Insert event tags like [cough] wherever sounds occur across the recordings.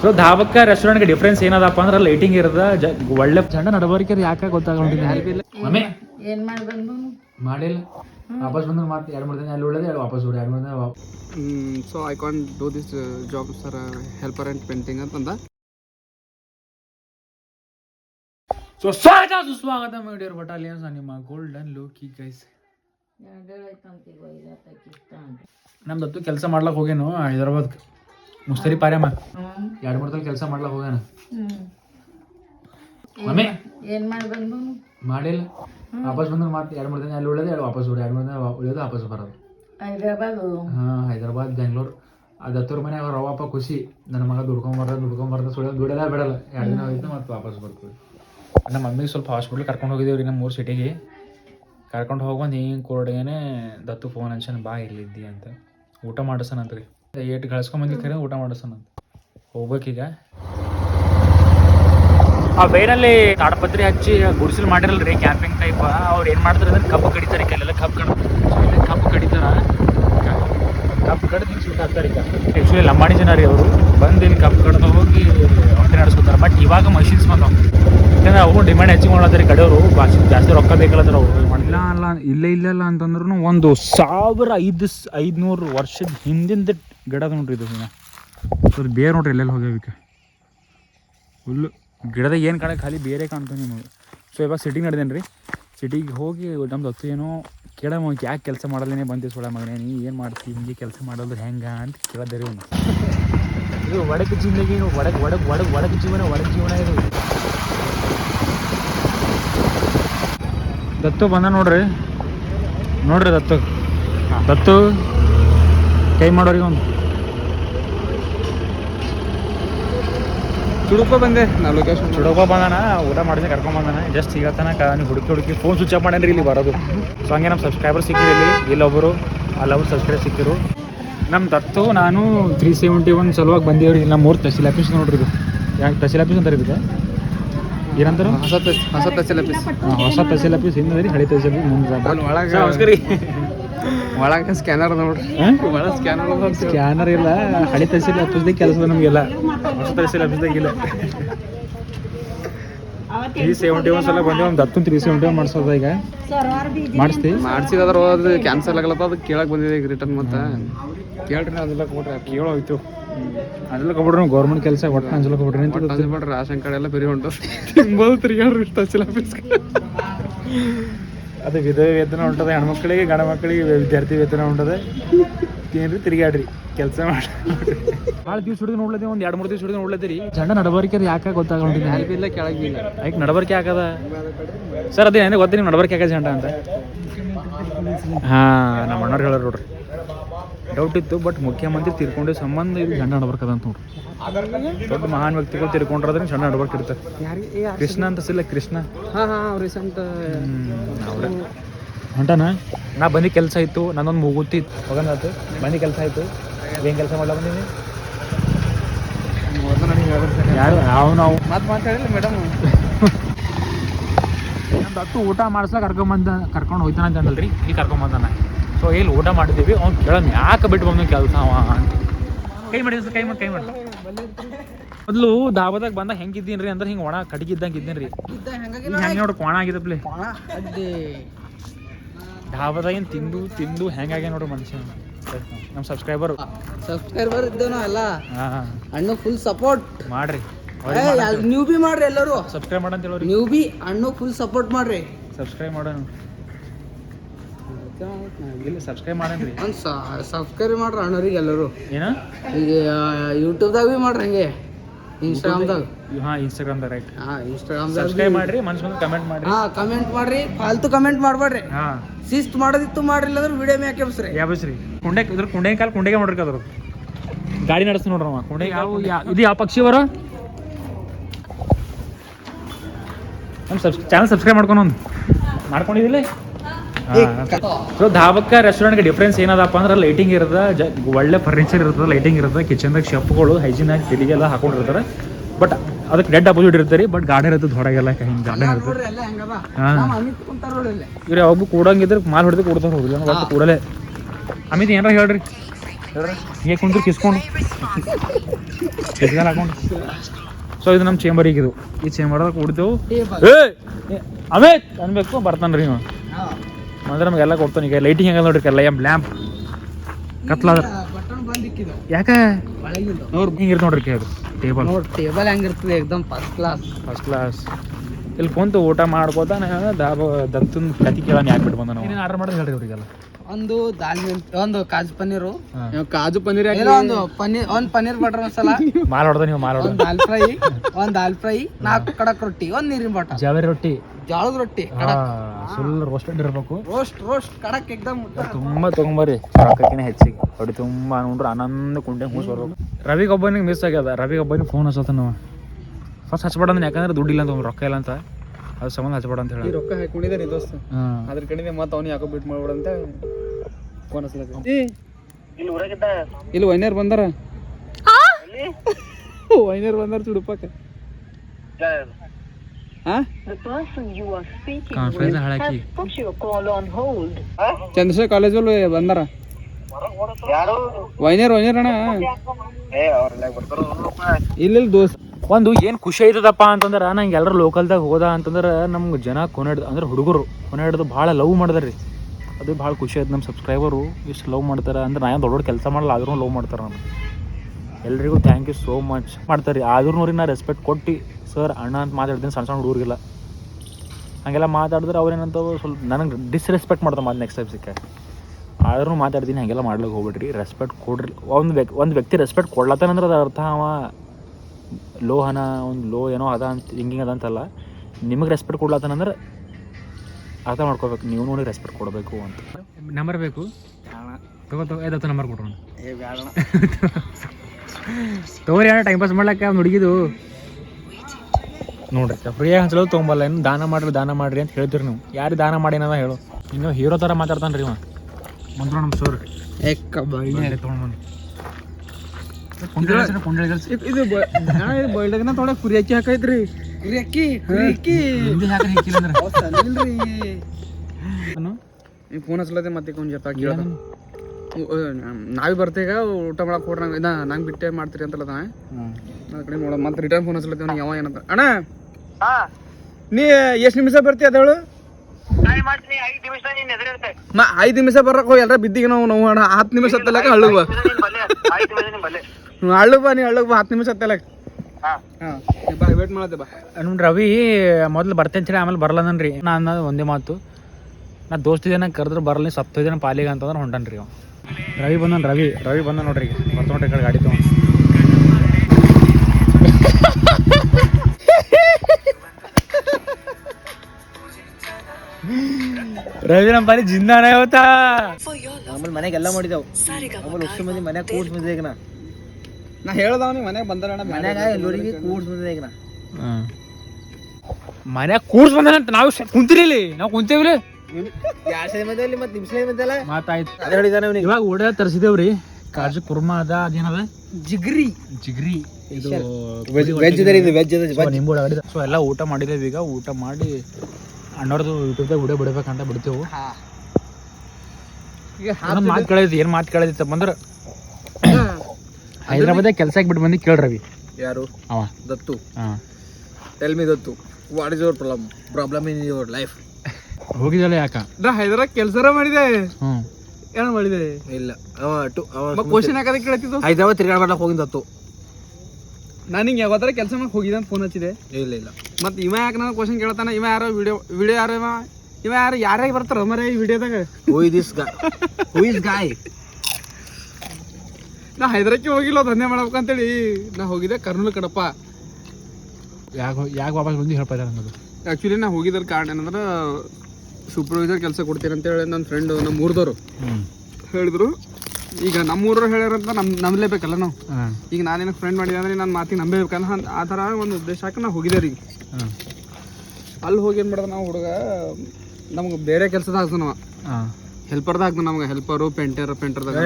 So ಧಾಬಕ್ಕ ರೆಸ್ಟೋರೆಂಟ್ಗೆ difference ಏನದಪ್ಪ ಅಂದ್ರೆ lighting ಇರದ ಜ ಒಳ್ಳೆ ಚಂಡ ನಡವರಿಕೆ ಯಾಕೆ ಗೊತ್ತಾಗೊಂಡಿಲ್ಲ ಮಮ್ಮಿ ಏನ್ ಮಾಡ್ಬಂದು ಮಾಡಿಲ್ಲ. ವಾಪಸ್ ಬಂದ್ರೆ ಮತ್ತೆ ಎರಡು ಮೂರು ದಿನ ಅಲ್ಲಿ ಉಳಿದೆ ಎರಡು ವಾಪಸ್ ಬಿಡಿ ಎರಡು ಮೂರು ದಿನ so I can do this job sir helper and painting ಅಂತಂದ? ಸೊ ಸ್ವಾಗತ ಸುಸ್ವಾಗತ ಮೇಡಿಯರ್ ಬಟಾಲಿಯನ್ಸ್ ನಿಮ್ಮ ಗೋಲ್ಡನ್ ಲೋಕಿ ಗೈಸ್ ನಮ್ದತ್ತು ಕೆಲಸ ಮಾಡ್ಲಕ್ ಹೋಗೇನು ಹೈದರಾಬಾದ್ ಮುಸ್ತರಿ ಪಾರ್ಯಮ್ಮ ಎರಡು ಮೂರು ತಲೆ ಕೆಲಸ ಮಾಡ್ಲಕ್ ಹೋಗ್ಯಾನ ಮಮ್ಮಿ ಏನ್ ಮಾಡಿ ಬಂದು ಮಾಡಿಲ್ಲ ವಾಪಸ್ ಬಂದ್ರೆ ಮತ್ತೆ ಎರಡು ಮೂರು ದಿನ ಅಲ್ಲಿ ಉಳ್ಳದೆ ಎರಡು ವಾಪಸ್ ಬಿಡಿ ಎರಡು ಮೂರು ದಿನ ಉಳಿಯೋದು ವಾಪಸ್ ಬರೋದು ಹೈದ್ರಾಬಾದ್ ಹಾಂ ಹೈದರಾಬಾದ್ ಬೆಂಗಳೂರು ಅದು ಹತ್ತೂರು ಮನೆ ಅವ್ರ ಅವಪ್ಪ ಖುಷಿ ನನ್ನ ಮಗ ದುಡ್ಕೊಂಬರ್ದ ದುಡ್ಕೊಂಬರ್ದ ಸುಳ್ಳು ದುಡಲ್ಲ ಬಿಡಲ್ಲ ಎರಡು ದಿನ ಹೋಯ್ತು ಮತ್ತೆ ವಾಪಸ್ ಬರ್ತೀವಿ ನಮ್ಮ ಮಮ್ಮಿಗೆ ಸ್ವಲ್ಪ ಹಾಸ್ಪಿಟ್ಲ್ ಕರ್ಕೊಂಡು ಹೋಗಿದ್ದೀವಿ ರೀ ನಮ್ಮ ಮೂರು ಸಿಟಿಗೆ ಕರ್ಕೊಂಡು ಹೋಗುವ ಹಿಂಗೆ ಕೋರ್ಡ್ಗೇನೆ ದತ್ತು ಫೋನ್ ಅನ್ಸನ್ ಬಾ ಇಲ್ಲಿದ್ದಿ ಅಂತ ಊಟ ಮಾಡಿಸೋಣ ಅಂತ ರೀ ಏಟ್ ಗಳಿಸ್ಕೊಂಬಂದಿ ಕರೆ ಊಟ ಮಾಡಿಸೋಣ ಅಂತ. ಹೋಗ್ಬೇಕೀಗ ಆ ವೈರಲ್ಲಿ ತಾಡಪತ್ರಿ ಹಚ್ಚಿ ಗುಡಿಸಲು ಮಾಡಿರಲ್ರಿ ರೀ ಕ್ಯಾಂಪಿಂಗ್ ಟೈಪ್ ಅವ್ರು ಏನು ಮಾಡ್ತಾರೆ ಅಂದ್ರೆ ಕಬ್ಬು ಕಡಿತಾರೆ ಕೆಲವೆಲ್ಲ ಕಬ್ಬು ಕಡ್ ಕಬ್ಬು ಕಡಿತಾರ. ಕಬ್ಬು ಕಡ್ದು ಹಿಂಗೆ ಹಾಕ್ತಾರೆ ಈಗ. ಆ್ಯಕ್ಚುಲಿ ಲಂಬಾಣಿ ಜನ ರೀ ಅವರು. ಬಂದು ಇಲ್ಲಿ ಕಬ್ಬು ಕಡ್ದು ಹೋಗಿ ಹೊಟ್ಟೆ ನಡೆಸ್ಕೊತಾರೆ. ಬಟ್ ಇವಾಗ ಮಷಿನ್ಸ್ ಬಂದವು ಯಾಕಂದ್ರೆ ಅವು ಡಿಮ್ಯಾಂಡ್ ಹೆಚ್ಚಿಗೆ ಮಾಡ್ಲತ್ತಾರೆ ಕಡೆಯವರು. ಭಾಷೆ ಜಾಸ್ತಿ ರೊಕ್ಕ ಬೇಕಲ್ಲತ್ತಾರ ಅವರು. ಇಲ್ಲ ಅಲ್ಲ ಇಲ್ಲೇ ಇಲ್ಲಲ್ಲ ಅಂತಂದ್ರೂ ಒಂದು ಸಾವಿರ ಐದು ಸ್- ಐದ್ನೂರು ವರ್ಷದ ಹಿಂದಿಂದ ಗಿಡ ಅದ ನೋಡ್ರಿ ಇದು ಅದು ಬೇರೆ ನೋಡ್ರಿ ಎಲ್ಲೆಲ್ಲಿ ಹೋಗ್ಯಾವಿಕೆ ಫುಲ್ಲು ಗಿಡದ ಏನು ಕಾಣ ಖಾಲಿ ಬೇರೆ ಕಾಣ್ತಾವೆ ನಿಮಗೆ. ಸೊ ಇವಾಗ ಸಿಟಿಗೆ ನಡೆದೇನೆ ರೀ ಸಿಟಿಗೆ ಹೋಗಿ ನಮ್ದು ಹತ್ತು ಏನೋ ಕೇಳ ಯಾಕೆ ಕೆಲಸ ಮಾಡಲ್ಲೇ ಬಂದಿ ಸೊಳ ಮಗನೇ, ನೀ ಏನು ಮಾಡ್ತೀವಿ ಹಿಂಗೆ ಕೆಲಸ ಮಾಡೋದು ಹೆಂಗೆ ಅಂತ ಕೇಳದೆ ರೀ ಅವ್ನು. ಇದು ಒಡಕು ಜಿಂದಗಿ ಒಡಕ್ ಒಡಕ್ ಒಡಕ್ ಒಡಕ್ ಜೀವನ ಒಡಕ್ ಜೀವನ ಇದು. ದತ್ತು ಬಂದ ನೋಡ್ರಿ. ನೋಡ್ರಿ ದತ್ತು. ದತ್ತು. ಕೈ ಮಾಡೋರಿಗೆ ಒಂದು. ಚುಡುಕೋ ಬಂದೆ. ನಾ ಲೊಕೇಶನ್ ಚುಡುಕೋ ಬಂದಾನ ಊಟ ಮಾಡಿದ್ರೆ ಕರ್ಕೊಂಡ್ ಬಂದಾನ. ಜಸ್ಟ್ ಈಗ ತನಕ ನೀವು ಹುಡುಕಿ ಹುಡುಕಿ ಫೋನ್ ಸ್ವಿಚ್ ಆಫ್ ಮಾಡ್ಯಾನ್ರಿ ಇಲ್ಲಿ ಬರೋದು. ಸೊ ಹಂಗೆ ನಮ್ಮ ಸಬ್ಸ್ಕ್ರೈಬರ್ ಸಿಕ್ಕಿರಿ ಇಲ್ಲಿ. ಇಲ್ಲೊಬ್ಬರು ಅಲ್ಲೊಬ್ರು ಸಬ್ಸ್ಕ್ರೈಬ್ ಸಿಕ್ಕಿರು. ನಮ್ಮ ದತ್ತು ನಾನು ತ್ರೀ ಸೆವೆಂಟಿ ಒನ್ ಸಲುವಾಗಿ ಬಂದಿವ್ರಿ. ಇಲ್ಲಿ ನಮ್ಮ ಮೂರು ತಹಸೀಲ್ ಆಫೀಸ್ ನೋಡ್ರಿ ಇದು. ಯಾಕೆ ತಹಸೀಲ್ ಆಫೀಸ್ ಅಂತಾರೆ ಇದಕ್ಕೆ? ಏನಂತಾರ? ಹೊಸ ಹೊಸ ತಹಸೀಲ್ ಆಫೀಸ್ ಹೊಸ ತಹಸೀಲ್ ಆಫೀಸ್ ಹಿಂದೆ ಹಳೆ ತಹಸೀಲ್ ಮುಂದೆ ಒಳಗೆ ಸ್ಕ್ಯಾನರ್ ನೋಡ್ರಿ. ಒಳಗೆ ಸ್ಕ್ಯಾನರ್ ಸ್ಕ್ಯಾನರ್ ಇಲ್ಲ ಹಳೆ ತಹಸೀಲ್ ಆಫೀಸ್ದಾಗ ಕೆಲಸ ನಮಗೆಲ್ಲ. ಹೊಸ ತಹಸೀಲ್ ಆಫೀಸ್ದಾಗ ಇಲ್ಲ. ತ್ರೀ ಸೆವೆಂಟಿ ಒನ್ ಸಲ ಬಂದೆ ಒಂದು ಹತ್ತು ತ್ರೀ ಸೆವೆಂಟಿ ಒನ್ ಮಾಡಿಸೋದ ಈಗ. ಮಾಡಿಸ್ತಿ ಮಾಡ್ಸಿದ್ರೆ ಅದು ಕ್ಯಾನ್ಸಲ್ ಆಗಲತ್ತ ಅದು ಕೇಳಕ್ ಬಂದಿದೆ ಈಗ ರಿಟರ್ನ್ ಮತ್ತೆ. ಕೇಳ್ರಿ ಅದೆಲ್ಲ ಕೊಟ್ರೆ ಕೇಳೋ ಹೋಯ್ತು. ಅದೆಲ್ಲ ಕೊಬಿಡ್ರಿ ಗೌರ್ಮೆಂಟ್ ಕೆಲಸ ಒಟ್ಟು ಅಂಜಲ ಕೊಬಿಡ್ರಿ ಅಂತ ಬಿಡ್ರಿ ರಾಶನ್ ಕಾರ್ಡ್ ಎಲ್ಲ ಬೇರೆ ಉಂಟು. ತಿಂಬೋದು ತಿರ್ಗಾಡ್ರಿ ತಹಸೀಲ್ ಆಫೀಸ್ ಅದು ವಿಧವೆ ವೇತನ ಹೊಂಟದ ಹೆಣ್ಮಕ್ಳಿಗೆ ಗಂಡ ಮಕ್ಕಳಿಗೆ ವಿದ್ಯಾರ್ಥಿ ವೇತನ ಹೊಂಟದ ಏನ್ರಿ ತಿರುಗಾಡ್ರಿ ಕೆಲಸ ಮಾಡಿ ಭಾಳ ದಿವ್ಸ ಹಿಡಿದು ನೋಡ್ಲತ್ತೀವಿ ಒಂದು ಎರಡು ಮೂರು ದಿವ್ಸ ಹಿಡಿದು ನೋಡ್ಲತ್ತೀರಿ. ಚಂಡ ಅದು ಯಾಕೆ ಗೊತ್ತಾಗೊಂಡಿಲ್ಲ ಇಲ್ಲ ಕೆಳಗಿಲ್ಲ ಯಾಕೆ ನಡಬರ್ಕೆ ಆಗದ ಸರ್ ಅದೇ ಏನೇ ಗೊತ್ತಾ ನೀವು ನಡಬರ್ಕೆ ಆಗದ ಜಂಡ ಅಂತ? ಹಾಂ ನಮ್ಮ ಅಣ್ಣವ್ರು ಹೇಳೋರು ನೋಡ್ರಿ. ಡೌಟ್ ಇತ್ತು ಬಟ್ ಮುಖ್ಯಮಂತ್ರಿ ತಿರ್ಕೊಂಡು ಸಂಬಂಧ ಇದು ಸಣ್ಣ ನಡಬರ್ಕದ ಅಂತ ನೋಡ್ರಿ. ದೊಡ್ಡ ಮಹಾನ್ ವ್ಯಕ್ತಿಗಳು ತಿರ್ಕೊಂಡ್ರೆ ಚಂಡ ಯಾರಿಗೆ ಕೃಷ್ಣ ಅಂತ ಸಿಲ್ಲ ಕೃಷ್ಣ. ಹೊಂಟಾನ? ನಾ ಬಂದು ಕೆಲಸ ಇತ್ತು ನನ್ನೊಂದು ಮೂಗುತ್ತಿ ಹೋಗಂದಾತು ಬಂದು ಕೆಲಸ ಇತ್ತು ಏನು ಕೆಲಸ ಮಾಡ್ಲಾ ಬಂದೀನಿ? ಯಾರು? ಅವನು ನಾವು ಮತ್ತೆ ಮಾತಾಡಿಲ್ಲ ಮೇಡಮ್. ನಮ್ದು ಹತ್ತು ಊಟ ಮಾಡಿಸ್ಲಾ ಕರ್ಕೊಂಬಂದ ಕರ್ಕೊಂಡು ಹೋಯ್ತಾನ ಅಂತ ಈ ಇಲ್ಲಿ ಕರ್ಕೊಂಬಂದಾನ. ಸೊ ಇಲ್ಲಿ ಊಟ ಮಾಡಿದ್ದೀವಿ ಅವ್ನು ಕೇಳೋಣ ಯಾಕೆ ಬಿಟ್ಟು ಬಂದ ಕೆಲಸ ಅವ ಅಂತ. ಕೈ ಮಾಡಿ ಸರ್ ಕೈ ಮಾಡಿ ಕೈ ಮಾಡಿ. ಮೊದಲು ದಾಬಾದಾಗ ಬಂದಾಗ ಹೆಂಗಿದ್ದೀನಿ ರೀ ಅಂದ್ರೆ ಹಿಂಗೆ ಒಣ ಕಟ್ಟಿಗಿದ್ದಂಗೆ ಇದ್ದೀನಿ ರೀ ಹೆಂಗೆ ನೋಡಿ ಕೋಣ ಆಗಿದ್ದಪ್ಲೆ ಅದೇ ಧಾಬಾದಾಗಿನ ತಿಂದು ತಿಂದು ಹೆಂಗಾಗ್ಯ ನೋಡ್ರಿ ಮನುಷ್ಯ. ನಮ್ಮ ಸಬ್ಸ್ಕ್ರೈಬರ್. ಸಬ್ಸ್ಕ್ರೈಬರ್ ಇದ್ದೇನೋ ಅಲ್ಲ ಹಾಂ. ಅಣ್ಣ ಫುಲ್ ಸಪೋರ್ಟ್ ಮಾಡ್ರಿ. ನೀವು ಬಿ ಮಾಡ್ರಿ ಎಲ್ಲರೂ. ಸಬ್ಸ್ಕ್ರೈಬ್ ಮಾಡಂತ ಹೇಳೋರಿ ನೀವು ಬಿ ಅಣ್ಣ ಫುಲ್ ಸಪೋರ್ಟ್ ಮಾಡ್ರಿ. ಸಬ್ಸ್ಕ್ರೈಬ್ ಮಾಡೋಣ. ಇಲ್ಲ ಸಬ್ಸ್ಕ್ರೈಬ್ ಮಾಡನ್ರಿ? ಒಂದು ಸಬ್ಸ್ಕ್ರೈಬ್ ಮಾಡ್ರಿ ಅಣ್ಣವ್ರಿಗೆ ಎಲ್ಲರೂ. ಏನ? ಈಗ ಯೂಟ್ಯೂಬ್ದಾಗ ಭೀ ಮಾಡ್ರಿ ಹಂಗೆ. ಇನ್ಸ್ಟಾಗ್ರಾಮ್ದಾಗ ಹಾಂ ಇನ್ಸ್ಟಾಗ್ರಾಮ್ದಾಗ ರೈಟ್ ಹಾಂ ಇನ್ಸ್ಟಾಗ್ರಾಮ್ದಾಗ ಸಬ್ಸ್ಕ್ರೈಬ್ ಮಾಡ್ರಿ ಮನ್ಸ್ ಬಂದು ಕಮೆಂಟ್ ಮಾಡ್ರಿ. ಹಾಂ ಕಮೆಂಟ್ ಮಾಡ್ರಿ ಫಾಲ್ತು ಕಮೆಂಟ್ ಮಾಡ್ಬೇಡ್ರಿ. ಹಾಂ. ಶಿಸ್ತು ಮಾಡೋದಿತ್ತು ಮಾಡ್ರಿಲ್ಲ ಅಂದ್ರೆ ವಿಡಿಯೋ ಮೇ ಕೆಬ್ಸ್ರಿ ಯಾವಸ್ರಿ ಕುಂಡೆ ಇದ್ರ ಕುಂಡೆ ಕಾಲ ಕುಂಡೆಗೆ ಮಾಡ್ರಿ ಅದ್ರ ಗಾಡಿ ನಡೆಸ್ತೀ ನೋಡ್ರಮ್ಮ ಕುಂಡೆ ಯಾವ ಇದು ಯಾವ ಪಕ್ಷಿ ಅವರು? ನಮ್ಮ ಸಬ್ಸ್ ಚಾನಲ್ ಸಬ್ಸ್ಕ್ರೈಬ್ ಮಾಡ್ಕೊಂಡು ಒಂದು ಮಾಡ್ಕೊಂಡಿದ್ದಿಲ್ಲ? ಸೊ ಧಾಬಕ್ಕ ರೆಸ್ಟೋರೆಂಟ್ಗೆ ಡಿಫ್ರೆನ್ಸ್ ಏನದಪ್ಪ ಅಂದ್ರೆ ಲೈಟಿಂಗ್ ಇರದ ಒಳ್ಳೆ ಫರ್ನಿಚರ್ ಇರ್ತದೆ ಲೈಟಿಂಗ್ ಇರ್ತದೆ ಕಿಚನ್ದಾಗ ಶೆಫ್ಗಳು ಹೈಜಿನ್ ಆಗಿ ಎಲ್ಲ ಹಾಕೊಂಡಿರ್ತಾರೆ. ಬಟ್ ಅದಕ್ಕೆ ಡೆಡ್ ಅಪೋಸಿಟ್ ಇರ್ತಾರೆ ಬಟ್ ಗಾರ್ಡನ್ ಇರ್ತದೆ ಹೊರಗೆಲ್ಲ ಹಿಂಗೆ ಗಾರ್ಡನ್ ಇರ್ತದೆ ಇವ್ರು ಯಾವಾಗೂ ಕೂಡಂಗಿದ್ರೆ ಮಾಲ್ ಹೊಡೆದು ಕೂಡ್ತಾರೆ ಹೋಗಿಲ್ಲ ಒಟ್ಟು ಕೂಡಲೇ. ಅಮಿತ್ ಏನಾರ ಹೇಳ್ರಿ? ಹೇಗೆ ಕುಂತ್ರು ಕಿಸ್ಕೊಂಡು. ಕಿಸ್ಕೊಂಡು ಹಾಕೊಂಡು. ಸೊ ಇದು ನಮ್ಮ ಚೇಂಬರ್ ಇದು ಈ ಚೇಂಬರ್ದಾಗ ಕೂಡ್ತೇವು. ಅಮಿತ್ ಅಮೇತ್ ಅನ್ಬೇಕು ಬರ್ತಾನೆ ರೀ ನೀವು ಅಂದ್ರೆ ನಮಗೆಲ್ಲ ಕೊಡ್ತಾನೆ. ಈಗ ಲೈಟಿಂಗ್ ಹೆಂಗಲ್ಲ ನೋಡ್ರಿ ಎಲ್ಲ ಎಂ ಲ್ಯಾಂಪ್ ಕತ್ಲಾದ್ರ. ಯಾಕೆ? ನೋಡ್ರಿ ಹಿಂಗಿರ್ ನೋಡ್ರಿ ಅದು. ಟೇಬಲ್ ನೋಡಿ ಟೇಬಲ್ ಹೆಂಗಿರ್ತದೆ ಎಕ್ದಮ್ ಫಸ್ಟ್ ಕ್ಲಾಸ್ ಫಸ್ಟ್ ಕ್ಲಾಸ್ ಇಲ್ಲಿ ಕುಂತು ಊಟ ಮಾಡ್ಕೋತ ದಾಬ ದತ್ತಿನ ಕತಿ ಕೇಳೋಣ ಯಾಕೆ ಬಿಟ್ಟು ಬಂದ ನಾವು ಆರ್ಡರ್ ಮಾಡಿದ್ರೆ ಹೇಳ್ರಿ ಅವರಿಗೆಲ್ಲ ಒಂದು ದಾಲ್ ಒಂದು ಕಾಜು ಪನ್ನೀರು. ಕಾಜು ಪನ್ನೀರ್ ಏನೋ ಒಂದು ಪನ್ನೀರ್ ಒಂದ್ ಪನ್ನೀರ್ ಬಟರ್ ಮಸಾಲ ಮಾಲ್ ಹೊಡೆದ ನೀವು ಮಾಲ್ ಒಂದ್ ಹೊಡೆದ. ದಾಲ್ ಫ್ರೈ ಒಂದ್ ದಾಲ್ ಫ್ರೈ ನಾಲ್ಕು ಕಡಕ್ ರೊಟ್ಟಿ ಒಂದ್ ನೀರಿನ ಬಟರ್ ಜಾವೇರಿ ರೊಟ್ಟಿ. ಜೋಳದ ರೊಟ್ಟಿ ಫುಲ್ ರೋಸ್ಟೆಡ್ ಇರಬೇಕು. ರೋಸ್ಟ್ ರೋಸ್ಟ್ ಕಡಕ್ ಎಕ್ದಮ್ ತುಂಬ ತಗೊಂಬರಿ ರೊಕ್ಕಕ್ಕಿಂತ ಹೆಚ್ಚಿಗೆ. ಹೊಡಿ ತುಂಬಾ ಅನ್ಕೊಂಡ್ರೆ ಆನಂದ ಕುಂಡೆ ಮೂಸ್ ಬರ್ಬೇಕು ರವಿಗೆ ಒಬ್ಬನಿಗೆ ಮಿಸ್ ಆಗ್ಯದ. ರವಿಗೊಬ್ಬನಿಗೆ ಫೋನ್ ಹಚ್ಚತ್ತ ನಾವು ಫಸ್ಟ್ ಹಚ್ಬೇಡ ಅಂದ್ರೆ ಯಾಕಂದ್ರೆ ದುಡ್ಡಿಲ್ಲ ಅಂತ ರೊಕ್ಕ ಇಲ್ಲ ಅಂತ. ಅದು ಸಂಬಂಧ ಹಚ್ಬೇಡ ಅಂತ ಈ ಹೇಳಿ ರೊಕ್ಕ ಹಾಕೊಂಡಿದ್ದಾರೆ ದೋಸ್ತ. ಹಾಂ. ಅದ್ರ ಕಡೆ ಮತ್ತೆ ಅವ್ನಿಗೆ ಯಾಕೋ ಬಿಟ್ ಮಾಡ್ಬಿಡಂತ ಅಂತ ಇಲ್ಲಿ ವೈನರ್ ಬಂದಾರ? ವೈನರ್ ಬಂದಾರ ಚುಡುಪಕ್ಕ ಚಂದ್ರಶೇಖರ್ ಕಾಲೇಜ್ ಬಂದಾರ. ವೈನರ್ ವೈನರ್ ಅಣ್ಣ. ಇಲ್ಲ ದೋಸ್ತ್. ಒಂದು ಏನು ಖುಷಿ ಆಯ್ತದಪ್ಪ ಅಂತಂದ್ರೆ, ನಂಗೆ ಎಲ್ಲರೂ ಲೋಕಲ್ದಾಗ ಹೋದ ಅಂತಂದ್ರೆ ನಮ್ಗೆ ಜನ ಕೊನೆ ಹಿಡ್ದು ಅಂದ್ರೆ ಹುಡುಗರು ಕೊನೆ ಹಿಡ್ದು ಭಾಳ ಲವ್ ಮಾಡಿದಾರೆ ರೀ ಅದು ಭಾಳ ಖುಷಿ ಆಯ್ತು ನಮ್ಮ ಸಬ್ಸ್ಕ್ರೈಬರು ಇಷ್ಟು ಲವ್ ಮಾಡ್ತಾರೆ. ಅಂದ್ರೆ ನಾನು ದೊಡ್ಡ ದೊಡ್ಡ ಕೆಲಸ ಮಾಡಲ್ಲ, ಆದ್ರೂ ಲವ್ ಮಾಡ್ತಾರೆ ನಾನು ಎಲ್ರಿಗೂ ಥ್ಯಾಂಕ್ ಯು ಸೋ ಮಚ್ ಮಾಡ್ತಾರೆ ರೀ ಆದ್ರೂ ರೀ ನಾ ರೆಸ್ಪೆಕ್ಟ್ ಕೊಟ್ಟು ಸರ್ ಅಣ್ಣ ಅಂತ ಮಾತಾಡ್ತೀನಿ ಸಣ್ಣ ಸಣ್ಣ ಹುಡುಗರಿಗೆಲ್ಲ. ಹಾಗೆಲ್ಲ ಮಾತಾಡಿದ್ರೆ ಅವ್ರೇನಂತ ಸ್ವಲ್ಪ ನನಗೆ ಡಿಸ್ರೆಸ್ಪೆಕ್ಟ್ ಮಾಡ್ತಾರೆ ಮಾತು ನೆಕ್ಸ್ಟ್ ಟೈಮ್ ಸಿಕ್ಕ ಆದ್ರೂ ಮಾತಾಡ್ತೀನಿ, ಹಾಗೆಲ್ಲ ಮಾಡ್ಲಿಕ್ಕೆ ಹೋಗ್ಬೇಡ್ರಿ. ರೆಸ್ಪೆಕ್ಟ್ ಕೊಡ್ರಿ. ಒಂದು ವ್ಯಕ್ತಿ ಒಂದು ವ್ಯಕ್ತಿ ರೆಸ್ಪೆಕ್ಟ್ ಕೊಡ್ಲತ್ತಾನಂದ್ರೆ ಅದು ಅರ್ಥ ಅವ. ಲೋಹನ ಒಂದು ಲೋ ಏನೋ ಅದ ಅಂತ ಹಿಂಗಿಂಗ್ ಅದ ಅಂತಲ್ಲ ನಿಮಗೆ ರೆಸ್ಪೆಕ್ಟ್ ಕೊಡ್ಲತ್ತನಂದ್ರೆ ಅರ್ಥ ಮಾಡ್ಕೋಬೇಕು. ನೀವು ನೋಡಿ ರೆಸ್ಪೆಕ್ಟ್ ಕೊಡಬೇಕು ಅಂತ. ನಂಬರ್ ಬೇಕು? ತಗೋ ತಗೋ ಐದತ್ತು ನಂಬರ್ ಕೊಟ್ರು ಏ ಏನೋ [laughs] ತಗೋರಿ ಅಣ್ಣ ಟೈಮ್ ಪಾಸ್ ಮಾಡ್ಲಕ್ಕ ಅವ್ನು ಹುಡುಗಿದು. ನೋಡ್ರಿ ಫ್ರೀಯಾಗಿ ಹಂಚಲೋ ತೊಗೊಂಬಲ್ಲ ಇನ್ನು ದಾನ ಮಾಡ್ರಿ ದಾನ ಮಾಡ್ರಿ ಅಂತ ಹೇಳ್ತೀರಿ ನೀವು. ಯಾರು ದಾನ ಮಾಡಿ ಏನದ ಹೇಳು. ಇನ್ನು ಹೀರೋ ಥರ ಮಾತಾಡ್ತಾನೆ ರೀ ಇವ ಮುಂದ್ರ ನಮ್ಮ ಸೋರ್ ಏಕ ತೊಗೊಂಡ್ಬಂದು ಇದು ತೊಡೆ ಕುರಿ ಅಕ್ಕಿ ಹಾಕೈತ್ರಿ. ಕುರಿ ಅಕ್ಕಿ ಕುರಿ ಅಕ್ಕಿ. ಈ ಫೋನ್ ಹಚ್ಲತ್ತೆ ಮತ್ತೆ ಒಂದ್ ಜೊತೆ ಕೇಳ ನಾವೇ ಬರ್ತೀಗ ಊಟ ಮಾಡಕ್ ಕೊಡ್ರ ಇದ ನಂಗೆ ಬಿಟ್ಟೆ ಮಾಡ್ತೀರಿ ಅಂತಲ್ಲ ನಾ ಕಡೆ ನೋಡ ಮತ್ತೆ ರಿಟರ್ನ್ ಫೋನ್ ಹಚ್ಲತ್ತೀವಿ ಅವ್ನಿಗೆ ಯಾವ ಏನಂತ. ಅಣ್ಣ ನೀ ಎಷ್ಟು ನಿಮಿಷ ಬರ್ತೀಯ ಅದೇಳು ಮಾ ಐದು ನಿಮಿಷ ಬರಕ್ ಹೋಗಿ ಎಲ್ಲರ ಬಿದ್ದಿಗೆ ನಾವು ನೋವು ಅಣ್ಣ ಹತ್ತು ನಿಮಿಷ ಹತ್ತಲಕ ಹಳ್ಳುವ ಹಳ್ಳುಗ್ ಬಾ ನೀ ಹಳ್ಳುಗ್ ಬಾ ಹತ್ತು ನಿಮಿಷ ಹತ್ತಲಕ ಹಾಂ. ಬಾ ವೇಟ್ ಮಾಡತ್ತೆ ಬಾ. ನಮ್ಮ ರವಿ ಮೊದ್ಲು ಬರ್ತೇನೆ ಹೇಳಿ ಆಮೇಲೆ ಬರಲ್ಲದನ್ರಿ ನಾನು ಒಂದೇ ಮಾತು. ನಾ ದೋಸ್ತ ಜನ ಕರೆದ್ರೆ ಬರಲ್ಲ ನೀ ಸತ್ತು ಜನ ಪಾಲಿಗೆ ಅಂತಂದ್ರೆ ಹೊಂಟನ್ರಿ ಅವ ರವಿ ಬಂದನ್ ರವಿ ರವಿ ಬಂದ ನೋಡ್ರಿ ಈಗ. ಬರ್ತ ನೋಡ್ರಿ ಕಡೆ ಗಾಡಿ ತಗೊಂಡು. ರವಿ ನಮ್ಮ ಪಾಲಿ ಜಿಂದಾನ ಇವತ್ತಾ ಆಮೇಲೆ ಮನೆಗೆ ಎಲ್ಲ ಮಾಡಿದೆವು ಆಮೇಲೆ ಅಷ್ಟು ಮಂದಿ ಮನ್ಯಾಗ ಕೂಡ್ಸ್ ಬಂದಿದೆ ಈಗ ನಾ. ನಾ ಹೇಳ್ದವ ನೀವು ಮನೆಗೆ ಬಂದಾರಣ್ಣ ಮನ್ಯಾಗ ಎಲ್ಲರಿಗೆ ಕೂಡ್ಸ್ ಬಂದಿದೆ ಈಗ ನಾ. ಮನ್ಯಾಗ ಕೂಡ್ಸ್ ಬಂದನಂತ ನಾವು ಕುಂತಿರಿ ಇಲ್ಲಿ? ನಾವು ಕುಂತೇವಿಲ್ಲ ಎರಡು ಸಲ ಬಂದಲ್ಲಿ ಮತ್ತೆ ನಿಮಿಷ ಬಂದಲ್ಲ? ಮಾತಾಯ್ತು. ಅದೇ ಹೇಳಿದಾನೆ ಅವನಿಗೆ ಇವಾಗ ಓಡ ತರಿಸಿದೇವ್ರಿ. ಕಾಜು ಕುರ್ಮ ಅದ ಅದೇನದ? ಜಿಗ್ರಿ. ಜಿಗ್ರಿ. ಇದು ವೆಜ್ ಇದೆ ಇದು ವೆಜ್ ಇದೆ ಸೊ ನಿಂಬು ಉಳ್ಳಾಗಡ್ಡಿ ಸೊ ಎಲ್ಲ ಊಟ ಮಾಡಿದ್ದೇವೆ ಈಗ. ಊಟ ಮಾಡಿ ಅಣ್ಣವ್ರದ್ದು ಯೂಟ್ಯೂಬ್ದಾಗ ವಿಡಿಯೋ ಬಿಡ್ಬೇಕಂತ ಬಿಡ್ತೇವೆ. ಮಾತು ಕೇಳಿದ್ವಿ ಏನು ಮಾತು ಕೇಳಿದಿತ್ತು ಬಂದ್ರೆ ಹೈದ್ರಾಬಾದಾಗ ಕೆಲ್ಸಕ್ಕೆ ಬಿಟ್ಟು ಬಂದು ಕೇಳಿ ರವಿ. ಯಾರು? ಅವ. ದತ್ತು. ಹಾಂ. Tell me Dattu. What is your problem problem in your life ಹೋಗಿದಲ್ಲ ಯಾಕ? ನಾ ಹೈದರಾಬಾದ್ ಕೆಲಸರ ಮಾಡಿದೆ. ಹ್ಞೂ ಏನೋ ಮಾಡಿದೆ? ಇಲ್ಲ. ಅವ ಟು ಅವ ಕ್ವಶನ್ ಯಾಕದ ಕೇಳ್ತಿದ್ದು ಹೈದರಾಬಾದ್ ತಿರ್ಗಾಡ್ಬಾರ್ಲಕ್ ಹೋಗಿ ದತ್ತು. ನಾನು ನಿಂಗೆ ಯಾವತ್ತರ ಕೆಲಸ ಮಾಡಿ ಹೋಗಿದ್ದೆ ಅಂತ ಫೋನ್ ಹಚ್ಚಿದೆ. ಇಲ್ಲ ಇಲ್ಲ. ಮತ್ತೆ ಇವ ಯಾಕೆ ನಾನು ಕ್ವಶನ್ ಕೇಳ್ತಾನ? ಇವ ಯಾರೋ ವಿಡಿಯೋ ವಿಡಿಯೋ ಯಾರೋ ಇವ? ಇವ ಯಾರು ಯಾರ್ಯಾಗ ಬರ್ತಾರ ಮರ ಈ ವಿಡಿಯೋದಾಗ who is this guy who is guy ನಾ ಹೈದರಾಕ್ಕೆ ಹೋಗಿಲ್ಲ ಧನ್ಯ ಮಾಡ್ಬೇಕಂತೇಳಿ. ನಾ ಹೋಗಿದ್ದೆ ಕರ್ನೂಲ್ ಕಡಪ ಯಾಕೆ ಯಾಕೆ ವಾಪಸ್ ಬಂದು ಹೇಳ್ಪಾ ಅನ್ನೋದು ಆ್ಯಕ್ಚುಲಿ ನಾ ಹೋಗಿದ್ರ ಕಾರಣ ಏನಂದ್ರೆ ಸೂಪರ್ವೈಸರ್ ಕೆಲಸ ಕೊಡ್ತೀನಿ ಅಂತೇಳಿ ನನ್ನ ಫ್ರೆಂಡ್ ನಮ್ಮ ಊರ್ದವ್ರು ಹೇಳಿದ್ರು. ಈಗ ನಮ್ಮ ಊರವ್ರು ಹೇಳ್ಯಾರಂತ ನಮ್ಮ ನಂಬಲೇಬೇಕಲ್ಲ ನಾವು. ಹಾಂ. ಈಗ ನಾನೇನು ಫ್ರೆಂಡ್ ಮಾಡಿದೆ ಅಂದ್ರೆ ನಾನು ಮಾತಿಗೆ ನಂಬೇಬೇಕಲ್ಲ ಅಂತ ಆ ಥರ ಒಂದು ಉದ್ದೇಶ ಹಾಕಿ ನಾ ಹೋಗಿದ್ದೆ ರೀ. ಹಾಂ. ಅಲ್ಲಿ ಹೋಗಿ ಏನು ಮಾಡಿದ ನಾವು ಹುಡುಗ ನಮ್ಗೆ ಬೇರೆ ಕೆಲಸದ ಹಾಕ್ತಾನವ ಹಾಂ. ಹೆಲ್ಪರ್ದಾಗ ದಾಗ್ ನಮ್ಗೆ ಹೆಲ್ಪರು ಪೇಂಟರ್ ಪೇಂಟರ್ದಾಗ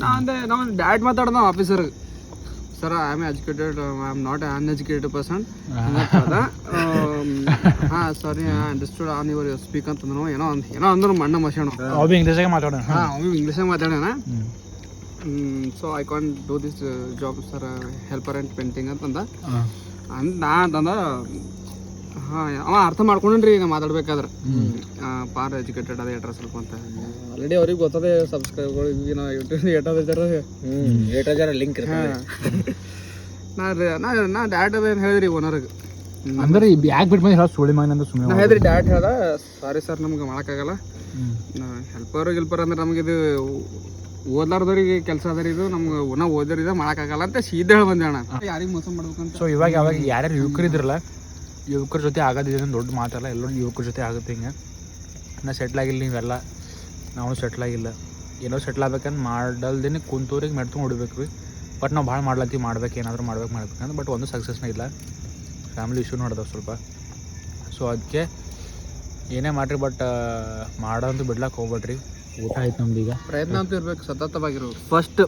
ನಾ ಅಂದೆ ನಾವು ಡ್ಯಾಟ್ ಮಾತಾಡ್ದ officer sir I am educated I am not uneducated person ಹಾಂ sorry understood on your speak ಅಂತಂದ್ರು. ಏನೋ ಏನೋ ಅಂದ್ರು ಮಣ್ಣ ಮಶಾಣ ಅವು ಇಂಗ್ಲೀಷಾಗೆ ಮಾತಾಡೋಣ. ಹಾಂ ಅವು ಇಂಗ್ಲೀಷಾಗ ಮಾತಾಡೋಣ. So I can do this job sir helper and painting ಅಂತಂದ. ಅಂದ ನಾ ಅಂತಂದ ಹಾಂ ಅವ ಅರ್ಥ ಮಾಡ್ಕೊಂಡ್ರಿ ಈಗ ಮಾತಾಡ್ಬೇಕಾದ್ರೆ. ಪಾರ್ ಎಜುಕೇಟೆಡ್ ಅದ ಎಟ್ರ ಸ್ವಲ್ಪ ಅಂತ. ಆಲ್ರೆಡಿ ಅವ್ರಿಗೆ ಗೊತ್ತದೆ ಸಬ್ಸ್ಕ್ರೈಬ್ಗಳು ಈಗ ನಾವು ಯೂಟ್ಯೂಬ್ ಎಟ್ಟದ ಜರ ಹ್ಮ್ ಏಟ್ ಜರ ಲಿಂಕ್ ನಾ ರೇ- ನಾ ನಾ ಡ್ಯಾಟ್ ಅದ ಏನು ಹೇಳಿದ್ರಿ ಓನರ್ಗೆ ಅಂದ್ರೆ ಯಾಕೆ ಬಿಟ್ಟು ಮೇಲೆ ಹೇಳೋ ಸುಳಿ ಮಗನ ಅಂತ ನಾ ಸುಮ್ಮನೆ ಹೇಳಿದ್ರಿ ಡ್ಯಾಟ್ ಹೇಳ್ದ ಸಾರಿ ಸರ್ ನಮ್ಗೆ ಮಾಡೋಕ್ಕಾಗಲ್ಲ. ಹೆಲ್ಪರ್ ಗಿಲ್ಪರ್ ಅಂದ್ರೆ ನಮ್ಗೆ ಇದು ಓದ್ಲಾರ್ದವ್ರಿಗೆ ಕೆಲಸ ಅದ ಇದು ನಮ್ಗೆ ನಾವು ಓದೋರಿದ ಮಾಡೋಕ್ಕಾಗಲ್ಲ ಅಂತ ಸೀದಾ ಹೇಳಿ ಬಂದೆ ಅಣ್ಣ. ಯಾರಿಗೆ ಮೋಸ ಮಾಡ್ಬೇಕಂತ ಸೊ ಇವಾಗ ಯಾವಾಗ ಯಾರ್ಯಾರು ಯುವಕರು ಇದ್ರಲ್ಲ ಯುವಕರ ಜೊತೆ ಆಗೋದಿದೆ ದೊಡ್ಡ ಮಾತಲ್ಲ ಎಲ್ಲರೂ ಯುವಕರ ಜೊತೆ ಆಗುತ್ತೆ ಹಿಂಗೆ. ನಾ ಸೆಟ್ಲ್ ಆಗಿಲ್ಲ ನೀವೆಲ್ಲ. ನಾವು ಸೆಟ್ಲ್ ಆಗಿಲ್ಲ. ಏನೋ ಸೆಟ್ಲ್ ಆಗ್ಬೇಕಂದ್ರೆ ಮಾಡಲ್ದೇನೆ ಕುಂತೂರಿಗೆ ಮೆಡ್ಕೊಂಡು ಹೊಡಿಬೇಕು ರೀ. ಬಟ್ ನಾವು ಭಾಳ ಮಾಡ್ಲತ್ತೀವಿ ಮಾಡ್ಬೇಕು ಏನಾದರೂ ಮಾಡ್ಬೇಕು ಮಾಡ್ಬೇಕಂದ್ರೆ ಬಟ್ ಒಂದು ಸಕ್ಸಸ್ನೇ ಇಲ್ಲ. ಫ್ಯಾಮಿಲಿ ಇಶ್ಯೂ ನೋಡಿದವು ಸ್ವಲ್ಪ. ಸೊ ಅದಕ್ಕೆ ಏನೇ ಮಾಡಿರಿ ಬಟ್ ಮಾಡೋದು ಬಿಡ್ಲಕ್ಕೆ ಹೋಗ್ಬೇಡ್ರಿ. ಊಟ ಆಯ್ತು ನಮ್ದು ಈಗ. ಪ್ರಯತ್ನ ಅಂತ ಇರ್ಬೇಕು ಸತತವಾಗಿರೋ ಫಸ್ಟ್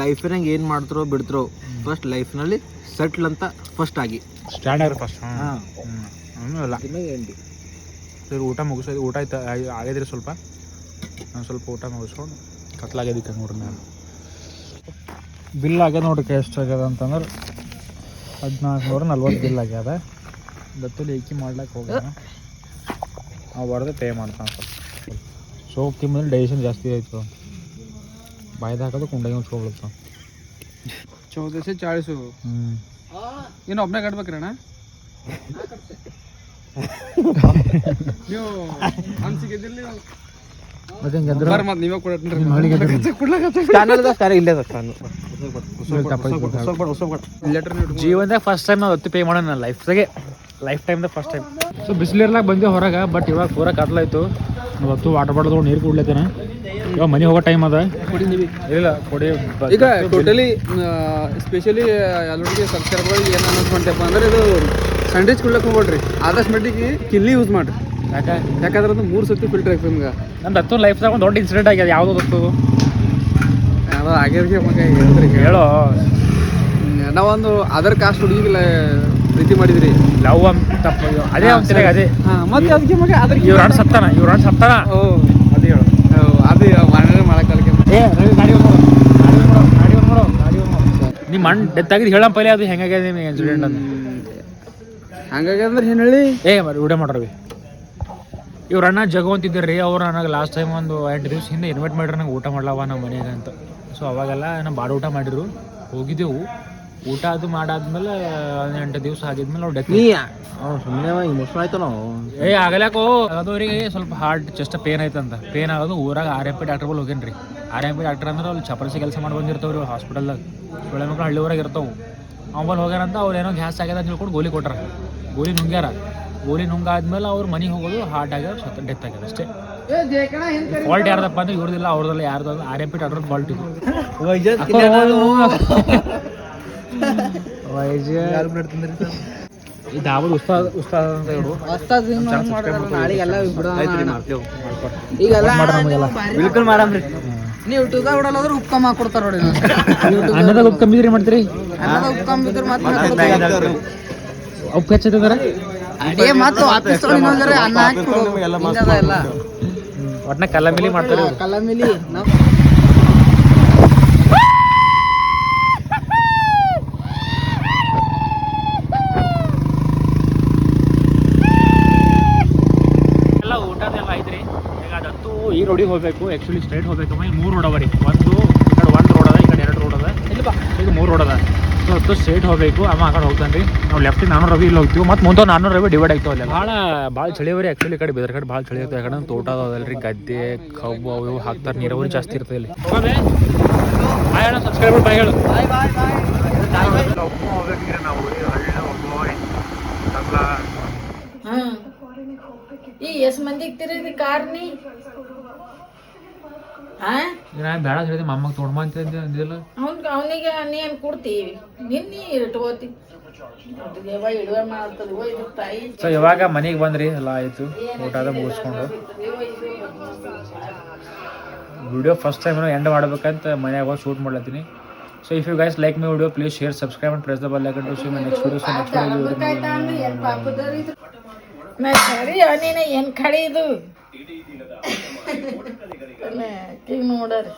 ಲೈಫಿನಾಗ ಏನು ಮಾಡ್ತಿರೋ ಬಿಡ್ತಿರೋ. ಫಸ್ಟ್ ಲೈಫ್ನಲ್ಲಿ ಸೆಟ್ಲ್ ಅಂತ ಫಸ್ಟ್ ಆಗಿ. ಸ್ಟ್ಯಾಂಡ್ ಆಗ್ರಿ ಫಸ್ಟ್ ಹಾಂ. ಹ್ಞೂ ಎಂಡಿ ಸರಿ ಊಟ ಮುಗಿಸೋದು ಊಟ ಆಯ್ತು ಆಗಿದ್ರೆ ಸ್ವಲ್ಪ. ನಾನು ಸ್ವಲ್ಪ ಊಟ ಮುಗಿಸ್ಕೊಂಡು ಕತ್ಲಾಗ್ಯದಕ್ಕೆ ನೋಡ್ರಿ ನಾನು. ಬಿಲ್ ಆಗ್ಯದ ನೋಡ್ರಿ ಎಷ್ಟು ಆಗ್ಯದ ಅಂತಂದ್ರೆ ಹದಿನಾಲ್ಕು ನೂರ ನಲ್ವತ್ತು ಬಿಲ್ ಆಗ್ಯದ. ದತ್ತಲ್ಲಿ ಏಕಿ ಮಾಡ್ಲಿಕ್ಕೆ ಹೋಗ್ಯಾನ. ನಾವು ಬರೋದೇ ಪೇ ಮಾಡ್ತಾನೆ ಸ್ವಲ್ಪ. ಸೋಪ್ ಮೇಲೆ ಡೈಜೆಷನ್ ಜಾಸ್ತಿ ಆಯಿತು. ಬಾಯ್ದು ಹಾಕೋದು ಕುಂಡಗಿ ಮುಚ್ಕೊಬಿಡುತ್ತೆ ಚೌದಸೆ ಚಾಳಿಸು. ಹ್ಞೂ ಏನು ಒಬ್ಬನೇ ಕಟ್ಬೇಕ್ರಿ ಅಣ್ಣ ನೀವು. ಬರ್ರಿ ಮತ್ತೆ ಜೀವನದಾಗ ಫಸ್ಟ್ ಟೈಮ್ ನಾವು ಹೊತ್ತು ಪೇ ಮಾಡೋಣ ನನ್ನ ಲೈಫ್ದಾಗೆ ಲೈಫ್ ಟೈಮ್ದಾಗ ಫಸ್ಟ್ ಟೈಮ್ ಸೊ ಬಿಸಿಲಿರ್ಲಾಗ ಬಂದೆ ಹೊರಗೆ ಬಟ್ ಇವಾಗ ಪೂರ ಕತ್ಲಾಯ್ತು. ಹೊತ್ತು ವಾಟರ್ ಬಾಟಲ್ ತೊಗೊಂಡು ನೀರು ಕುಡ್ಲತ್ತೇನೆ. ಇವಾಗ ಮನೆ ಹೋಗೋ ಟೈಮ್ ಅದ? ಇಲ್ಲ ಕೊಡಿ. ಈಗ ಟೋಟಲಿ ಸ್ಪೆಷಲಿ ಎಲ್ಲರಿಗೆ ಸಬ್ಸ್ಕ್ರೈಬರ್ಗಳಿಗೆ ಏನು ಅನ್ನಿಸ್ಕೊಂತಪ್ಪ ಅಂದ್ರೆ ಇದು ಸ್ಯಾಂಡ್ವಿಚ್ ಕೊಡ್ಲಕ್ಕೆ ಹೋಗ್ಬೇಡ್ರಿ. ಆದಷ್ಟು ಮಟ್ಟಿಗೆ ಕಿಲ್ಲಿ ಯೂಸ್ ಮಾಡ್ರಿ. ಯಾಕೆ? ಯಾಕಂದ್ರೆ ಅದು ಮೂರು ಸತಿ ಫಿಲ್ಟರ್ ಆಗ್ತದೆ ನಿಮ್ಗೆ. ನಂದು ಹತ್ತು ಲೈಫ್ದಾಗ ಒಂದು ದೊಡ್ಡ ಇನ್ಸಿಡೆಂಟ್ ಆಗ್ಯದ ಯಾವುದು ಗೊತ್ತು? ಅದು ಆಗಿರ್ಗೆ ಮಗ ಹೇಳಿದ್ರಿ ಹೇಳೋ. ನಾವೊಂದು ಅದರ್ ಕಾಸ್ಟ್ ಹುಡುಗಿಲ್ಲ ಪ್ರೀತಿ ಮಾಡಿದ್ರಿ. ಲವ್ ಅಂತ. ಅದೇ ಅದೇ. ಹಾಂ ಮತ್ತೆ ಅದಕ್ಕೆ ಮಗ ಅದ್ರ ಇವ್ರ ಸತ್ತಾನ? ಇವ್ರ ಸತ್ತಾನ? ಓ. ಅದೇ ಮನೆ ಮಾಡಕ್ಕಲ್ಕೆ ನಿಮ್ಮ ಅಣ್ಣ ಡೆತ್ ಆಗಿದ್ದು ಹೇಳಂ ಪೈಲೆ ಅದು ಹೆಂಗಾಗ್ಯದ ನಿಮಗೆ ಇನ್ಸಿಡೆಂಟ್ ಅಂತ? ಹಂಗಾಗ್ಯಂದ್ರೆ ಏನು ಹೇಳಿ? ಏ ಮರಿ ಊಟ ಮಾಡ್ರಿ. ಇವ್ರ ಅಣ್ಣ ಜಗವಂತಿದ್ದರು ಅವ್ರು ನನಗೆ ಲಾಸ್ಟ್ ಟೈಮ್ ಒಂದು ಎಂಟು ದಿವಸ ಹಿಂದೆ ಇನ್ವೈಟ್ ಮಾಡ್ರಿ ನಂಗೆ ಊಟ ಮಾಡ್ಲವ ನಮ್ಮ ಮನೆಗೆ ಅಂತ. ಸೊ ಅವಾಗೆಲ್ಲ ನಮ್ಮ ಬಾಡ ಊಟ ಮಾಡಿದ್ರು. ಹೋಗಿದ್ದೆವು. ಊಟ ಅದು ಮಾಡಾದ್ಮೇಲೆ ಎಂಟು ದಿವಸ ಆಗಿದ್ಮೇಲೆ ಅವ್ರು ಡೆತ್ ಸುಮ್ಮನೆ ಇಮೋಷನ್ ಆಯ್ತು ನಾವು ಏ ಆಗಲ್ಯಾಕೋ? ಅದವ್ರಿಗೆ ಸ್ವಲ್ಪ ಹಾರ್ಟ್ ಚೆಸ್ಟ್ ಪೇನ್ ಐತಂತ ಪೇನ್ ಆಗೋದು ಊರಾಗ ಆರ್ ಎಂ ಪಿ ಡಾಕ್ಟರ್ ಬಲ್ ಹೋಗೇನ್ರಿ ಆರ್ ಎಂ ಪಿ ಡಾಕ್ಟರ್ ಅಂದ್ರೆ ಅಲ್ಲಿ ಚಪರಸಿ ಕೆಲಸ ಮಾಡಿ ಬಂದಿರ್ತಾವ್ರಿ ಹಾಸ್ಪಿಟಲ್ದಾಗ ಒಳ್ಳೆ ಮಕ್ಳು ಹಳ್ಳಿ ಊರಾಗ ಇರ್ತಾವು. ಹೋಗ್ಯಾರ ಹೋಗ್ಯಾರಂತ ಅವ್ರು ಏನೋ ಗ್ಯಾಸ್ ಆಗ್ಯದ ಅಂತ ಹೇಳ್ಕೊಂಡು ಗೋಲಿ ಕೊಟ್ರ. ಗೋಲಿ ನುಂಗ್ಯಾರ. ಗೋಲಿ ನುಂಗಾದ್ಮೇಲೆ ಅವ್ರು ಮನೆಗೆ ಹೋಗೋದು ಹಾರ್ಟ್ ಆಗ್ಯಾರ ಸತ್ತ ಡೆತ್ ಆಗ್ಯದ ಅಷ್ಟೇ. ಫಾಲ್ಟ್ ಯಾರ್ದಪ್ಪ ಅಂದ್ರೆ ಇವ್ರದಿಲ್ಲ ಅವ್ರದಲ್ಲ ಯಾರ್ದು R M P doctor fault ಇದು. ಈ ದಾವದ್ ಉಸ್ತಾದ್ ಉಸ್ತಾದ್ ಅಂತ ಹೇಳು. ನಾಳೆಗೆಲ್ಲ ಈಗೆಲ್ಲ ಬಿಲ್ಕುಲ್ ಮಾಡಮ್ರಿ ನೀವು ಟೂದಾಗ ಬಿಡಲ್ಲ ಉಪ್ಪ ಮಾಡ್ಕೊಡ್ತಾರ ನೋಡಿ ಅನ್ನದಾಗ ಉಪ್ಪು ಕಮ್ಮಿ ಮಾಡ್ತೀರಿ? ಉಪ್ಪ ಕಮ್ಮಿದ್ರೆ ಮತ್ತೆ ಉಪ್ಪು ಹೆಚ್ಚಿದಾರ ಮತ್ತೆ ವಾಪಸ್ ಅನ್ನ ಹಾಕಿ ಎಲ್ಲ. ಒಟ್ನ ಕಲ್ಲಮಿಲಿ ಮಾಡ್ತಾರೆ. ಕಲ್ಲಮಿಲಿ ನಾವು ಎಲ್ಲ ಊಟದೆಲ್ಲ ಐತ್ರಿ ಈಗ ಅದಂತೂ ಈ ರೋಡಿಗೆ ಹೋಗ್ಬೇಕು. ಆ್ಯಕ್ಚುಲಿ ಸ್ಟ್ರೈಟ್ ಹೋಗ್ಬೇಕು. ಇಲ್ಲಿ ಮೂರು ರೋಡ್ ಅವರಿ ರೀ. ಒಂದು ಈ ಕಡೆ ಒಂದು ರೋಡ್ ಅದ ಈ ಕಡೆ ಎರಡು ರೋಡ್ ಅದ. ಇಲ್ಲಿ ಬಾ ಈಗ ಮೂರು ರೋಡ್ ಅದ. ಸೊ ಅದು ಸ್ಟ್ರೈಟ್ ಹೋಗ್ಬೇಕು. ಅಮ್ಮ ಆ ಕಡೆ ಹೋಗ್ತಾನೆ ರೀ ನಾವು ಲೆಫ್ಟಿಗೆ ನಾನು ರವಿ ಇಲ್ಲಿ ಹೋಗ್ತೀವಿ. ಮತ್ತು ಮುಂದೆ ನಾನ್ನೂರು ರವಿ ಡಿವೈಡ್ ಆಗ್ತಾವೆ ಅಲ್ಲಿ ಭಾಳ ಭಾಳ ಚಳಿ ಅವರಿ ಆ್ಯಕ್ಚುಲಿ ಕಡೆ ಬೇರೆ ಕಡೆ ಭಾಳ ಚಳಿ ಇರ್ತದೆ. ಯಾಕಂದ್ರೆ ತೋಟ ಅದಾವಲ್ಲ ರೀ ಗದ್ದೆ ಕಬ್ಬು ಅವು ಇವು ಹಾಕ್ತಾರೆ. ನೀರಾವರಿ ಜಾಸ್ತಿ ಇರ್ತದೆ ಇಲ್ಲಿ. ಬಾಯ್ ಅಣ್ಣ ಸಬ್ಸ್ಕ್ರೈಬರ್ ಬಾಯ್ ಹೇಳು. ಹಾ. ಈ ಎಷ್ಟ್ ಮಂದಿಗೆ ತಿರುಗಿ ಕಾರ್ನಿ ನಾನು ಬೇಡ ಹೇಳಿದೆ ಮಮ್ಮಗೆ ತೊಗೊಂಡ್ ಬಾ ಅಂತ ಅಂದಿಲ್ಲ ಅವ್ನಿಗೆ ಅವನಿಗೆ ನೀನ್ ಕೊಡ್ತೀವಿ ನಿನ್ನಿ ಇಟ್ಕೋತಿ ಸೊ ಇವಾಗ ಮನೆಗೆ ಬಂದ್ರಿ ಎಲ್ಲ ಆಯಿತು ಊಟದ ಮುಗಿಸ್ಕೊಂಡು ವಿಡಿಯೋ ಫಸ್ಟ್ ಟೈಮ್ ಎಂಡ್ ಮಾಡ್ಬೇಕಂತ ಮನೆಯಾಗ ಹೋಗಿ shoot ಮಾಡ್ಲತ್ತೀನಿ so if you guys like my video please share subscribe and press the bell icon to see my next video so next video ನಾ ಏನ್ ಖಡಿ ಇದು ಈಗ ನೋಡರಿ